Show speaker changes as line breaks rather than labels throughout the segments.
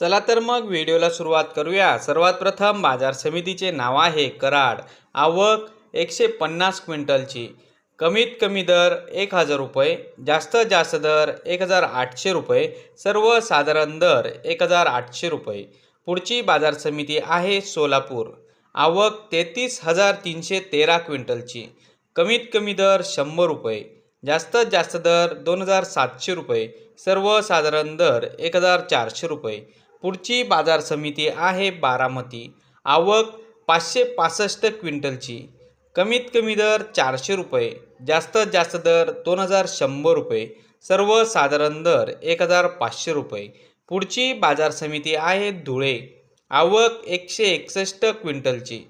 चला तर मग व्हिडिओला सुरुवात करूया. सर्वात प्रथम बाजार समितीचे नाव आहे कराड. आवक एकशे पन्नास क्विंटलची. कमीत कमी दर एक हजार रुपये जास्तीत जास्त दर एक हजार आठशे रुपये सर्वसाधारण दर एक हजार आठशे रुपये. पुढची बाजार समिती आहे सोलापूर. आवक तेहतीस हजार तीनशे तेरा क्विंटलची. कमीत कमी दर शंभर रुपये जास्तीत जास्त दर दोन हजार सातशे रुपये सर्वसाधारण दर एक हजार चारशे रुपये. पुढची बाजार समिती आहे बारामती. आवक पाचशे पासष्ट क्विंटलची. कमीत कमी दर चारशे रुपये. जास्तीत जास्त दर दोन हजार शंभर रुपये. सर्वसाधारण दर एक हजार पाचशे रुपये. पुढची बाजार समिती आहे धुळे. आवक एकशे एकसष्ट क्विंटलची.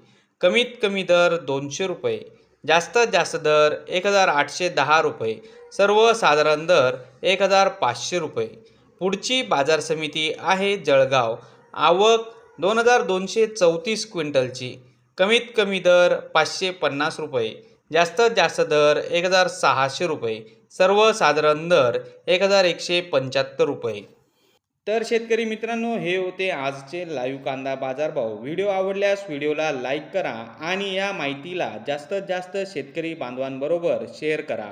कमीत कमी दर दोनशे रुपये. जास्तीत जास्त दर एक हजार आठशे दहा रुपये. सर्वसाधारण दर एक हजार पाचशे रुपये. पुढची बाजार समिती आहे जळगाव. आवक दोन हजार दोनशे चौतीस क्विंटलची. कमीत कमी दर पाचशे पन्नास रुपये. जास्तीत जास्त दर एक हजार सहाशे रुपये. सर्वसाधारण दर एक हजार एकशे पंच्याहत्तर रुपये. तर शेतकरी मित्रांनो हे होते आजचे लाईव्ह कांदा बाजारभाव. व्हिडिओ आवडल्यास व्हिडिओला लाईक करा आणि या माहितीला जास्तीत जास्त शेतकरी बांधवांबरोबर शेअर करा.